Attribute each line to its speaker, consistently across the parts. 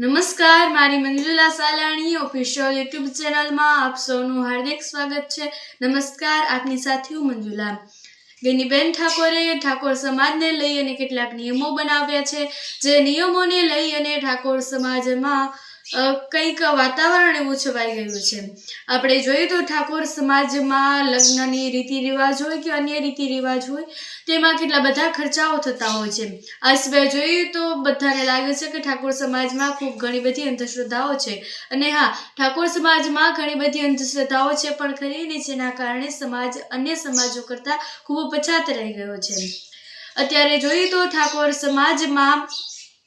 Speaker 1: નમસ્કાર, મારી Manjula Salani official YouTube ચેનલમાં આપ સૌનું હાર્દિક સ્વાગત છે. નમસ્કાર, આપની સાથે હું મંજુલા. ગેનીબેન ઠાકોરે ઠાકોર સમાજને લઈ અને કેટલાક નિયમો બનાવ્યા છે. જે નિયમોને લઈ અને ઠાકોર સમાજમાં કંઈક વાતાવરણ એવું છવાઈ ગયું છે. આપણે જોઈએ તો ઠાકોર સમાજમાં લગ્નની રીતિ રિવાજ હોય કે અન્ય રીતિ રિવાજ હોય, તેમાં કેટલા બધા ખર્ચાઓ થતા હોય છે. આ સિવાય જોઈએ તો બધાને લાગે છે કે ઠાકોર સમાજમાં ખૂબ ઘણી બધી અંધશ્રદ્ધાઓ છે. અને હા, ઠાકોર સમાજમાં ઘણી બધી અંધશ્રદ્ધાઓ છે, પણ ખરી ને જેના કારણે સમાજ અન્ય સમાજો કરતાં ખૂબ પછાત રહી ગયો છે. અત્યારે જોઈએ તો ઠાકોર સમાજમાં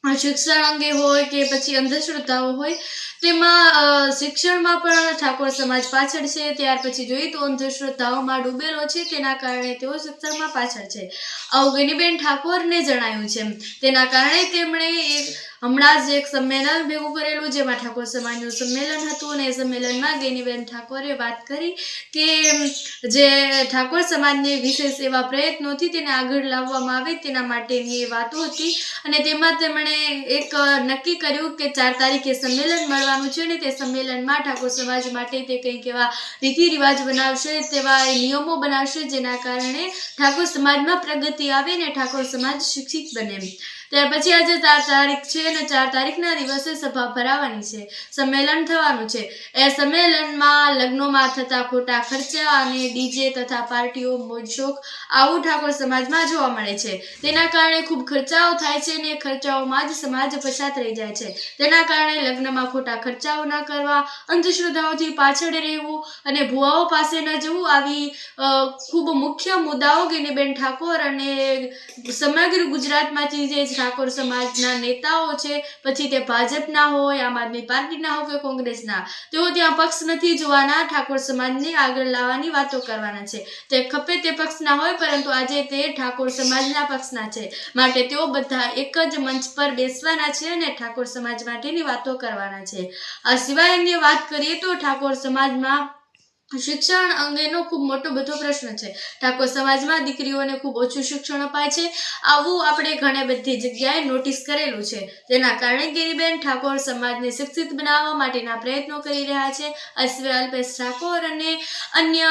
Speaker 1: શિક્ષણ અંગે હોય કે પછી અંધશ્રદ્ધાઓ હોય તેમાં શિક્ષણમાં પણ ઠાકોર સમાજ પાછળ છે. ત્યાર પછી જોઈએ તો અંધશ્રદ્ધાઓમાં ડૂબેલો છે. તેના કારણે તેઓ શિક્ષણમાં પાછળ છે. આવું ગેનીબેન ઠાકોરને જણાયું છે. તેના કારણે તેમણે એક, હમણાં જ એક સંમેલન ભેગું કરેલું, જેમાં ઠાકોર સમાજનું સંમેલન હતું અને એ સંમેલનમાં ગેનીબેન ઠાકોરે વાત કરી કે, જે ઠાકોર સમાજને વિશેષ એવા પ્રયત્નોથી તેને આગળ લાવવામાં આવે તેના માટેની વાતો હતી. અને તેમાં તેમણે એક નક્કી કર્યું કે ચાર તારીખે સંમેલન મળવાનું છે અને તે સંમેલનમાં ઠાકોર સમાજ માટે તે કંઈક એવા રીતિ રિવાજ બનાવશે, તેવા નિયમો બનાવશે, જેના કારણે ઠાકોર સમાજમાં પ્રગતિ આવે ને ઠાકોર સમાજ શિક્ષિત બને. ત્યાર પછી આજે ચાર તારીખ છે અને ચાર તારીખના દિવસે સભા ભરાવાની છે. સંમેલન થવાનું છે. એ સંમેલનમાં લગ્નોમાં થતા ખોટા ખર્ચા અને ડીજે તથા પાર્ટીઓ મોજશોખ આવું ઠાકોર સમાજમાં જોવા મળે છે. તેના કારણે ખૂબ ખર્ચાઓ થાય છે અને ખર્ચાઓમાં જ સમાજ પછાત રહી જાય છે. તેના કારણે લગ્નમાં ખોટા ખર્ચાઓ ન કરવા, અંધશ્રદ્ધાઓથી પાછળ રહેવું અને ભુવાઓ પાસે ન જવું આવી ખૂબ મુખ્ય મુદ્દાઓ ગિનીબેન ઠાકોર અને સમગ્ર ગુજરાતમાંથી જે ઠાકોર સમાજના નેતાઓ છે, પછી તે ભાજપના હોય, આમ આદમી પાર્ટીના હોય કે કોંગ્રેસના. તેઓ ત્યાં પક્ષ નથી જોવાના, ઠાકોર સમાજને આગળ લાવવાની વાતો કરવાના છે. તે ખપે તે પક્ષના હોય, પરંતુ આજે તે ઠાકોર સમાજના પક્ષના છે. માટે તેઓ બધા એક જ મંચ પર બેસવાના છે અને ઠાકોર સમાજ માટેની વાતો કરવાના છે. આ સિવાયની વાત કરીએ તો ઠાકોર સમાજમાં શિક્ષણ અંગેનો ખૂબ મોટો બધો પ્રશ્ન છે. ઠાકોર સમાજમાં દીકરીઓને ખૂબ ઓછું શિક્ષણ અપાય છે. આવું આપણે ઘણી બધી જગ્યાએ નોટિસ કરેલું છે. તેના કારણે ગિરિબેન ઠાકોર સમાજને શિક્ષિત બનાવવા માટેના પ્રયત્નો કરી રહ્યા છે. અશ્વે અલ્પેશ ઠાકોર અને અન્ય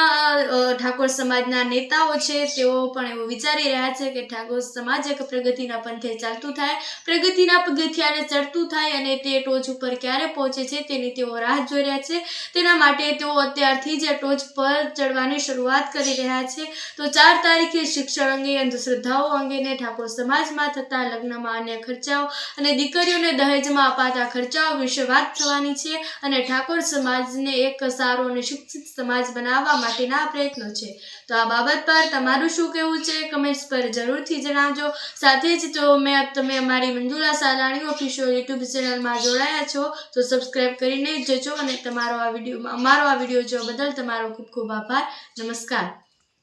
Speaker 1: ઠાકોર સમાજના નેતાઓ છે, તેઓ પણ એવું વિચારી રહ્યા છે કે ઠાકોર સમાજ એક પ્રગતિના પંથે ચાલતું થાય, પ્રગતિના પગથિયાને ચડતું થાય અને તે ટોચ ઉપર ક્યારે પહોંચે છે તેની તેઓ રાહ જોઈ રહ્યા છે. તેના માટે તેઓ અત્યારથી જ ટોચ પર ચડવાની શરૂઆત કરી રહ્યા છે. તો ચાર તારીખે શિક્ષણ અંગે, અંધશ્રદ્ધાઓ અંગેને ઠાકોર સમાજમાં થતા લગ્નમાં અન્ય ખર્ચાઓ અને દીકરીઓને દહેજમાં અપાતા ખર્ચાઓ વિશે વાત થવાની છે અને ઠાકોર સમાજને એક સારો અને શિક્ષિત સમાજ બનાવવા માટેના પ્રયત્નો છે. તો આ બાબત પર તમારું શું કહેવું છે? કમેન્ટ્સ પર જરૂરથી જણાવજો. સાથે જ જો મેં તમે અમારી મંજુલા સાલાણી ઓફિશિયલ યુટ્યુબ ચેનલમાં જોડાયા છો, તો સબસ્ક્રાઇબ કરીને જજો અને તમારો આ વીડિયો, અમારો આ વીડિયો જો બદલ તમારો ખૂબ ખૂબ આભાર. નમસ્કાર.